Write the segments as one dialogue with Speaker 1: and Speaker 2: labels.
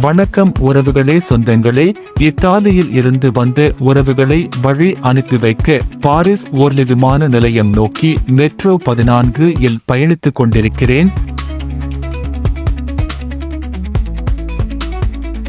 Speaker 1: வணக்கம் உறவுகளே சொந்தங்களே இத்தாலியில் இருந்து வந்த உறவுகளை வழி அனுப்பி வைக்க பாரிஸ் ஓர்லி விமான நிலையம் நோக்கி மெட்ரோ பதினான்கு இல் பயணித்துக் கொண்டிருக்கிறேன்.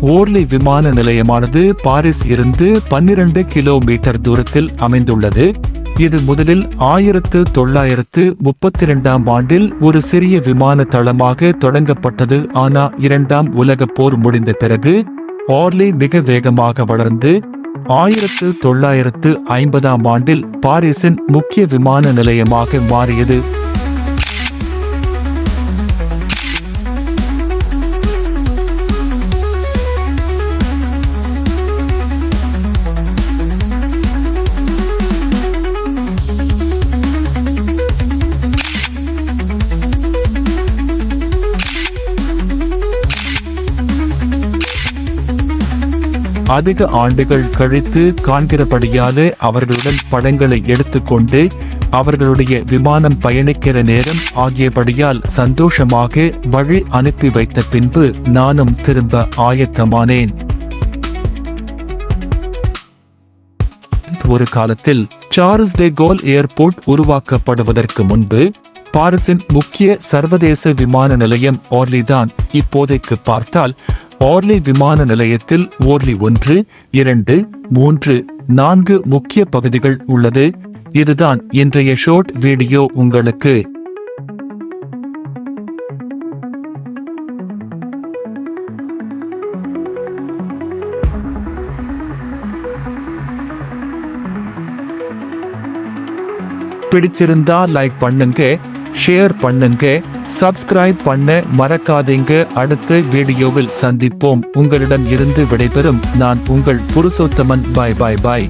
Speaker 1: ஓர்லி விமான நிலையமானது பாரிஸ் இருந்து பன்னிரண்டு கிலோமீட்டர் தூரத்தில் அமைந்துள்ளது. இது முதலில் ஆயிரத்து தொள்ளாயிரத்து முப்பத்தி இரண்டாம் ஆண்டில் ஒரு சிறிய விமான தளமாக தொடங்கப்பட்டது. ஆனா இரண்டாம் உலகப் போர் முடிந்த பிறகு ஆர்லி மிக வேகமாக வளர்ந்து ஆயிரத்து தொள்ளாயிரத்து ஐம்பதாம் ஆண்டில் பாரிஸின் முக்கிய விமான நிலையமாக மாறியது. அதிக ஆண்டுகள் கழித்து காண்கிறபடியாலே அவர்களுடன் படங்களை எடுத்துக்கொண்டு அவர்களுடைய விமானம் பயணிக்கிற நேரம் ஆகியபடியால் சந்தோஷமாக வழி அனுப்பி வைத்த பின்பு நானும் திரும்ப ஆயத்தமானேன். ஒரு காலத்தில் சார்ஸ் டே கோல் ஏர்போர்ட் உருவாக்கப்படுவதற்கு முன்பு பாரிஸின் முக்கிய சர்வதேச விமான நிலையம் ஓர்லிதான் இப்போதைக்கு பார்த்தால் ஓர்லி விமான நிலையத்தில் ஓர்லி ஒன்று இரண்டு மூன்று நான்கு முக்கிய பகுதிகள் உள்ளது. இதுதான் இன்றைய ஷோர்ட் வீடியோ உங்களுக்கு. பிடிச்சிருந்தா லைக் பண்ணுங்க. ஷேர் பண்ணுங்க சப்ஸ்கிரைப் பண்ண மறக்காதீங்க. அடுத்த வீடியோவில் சந்திப்போம். உங்களிடம் இருந்து விடைபெறும். நான் உங்கள் புருஷோத்தமன். பாய் பாய் பாய்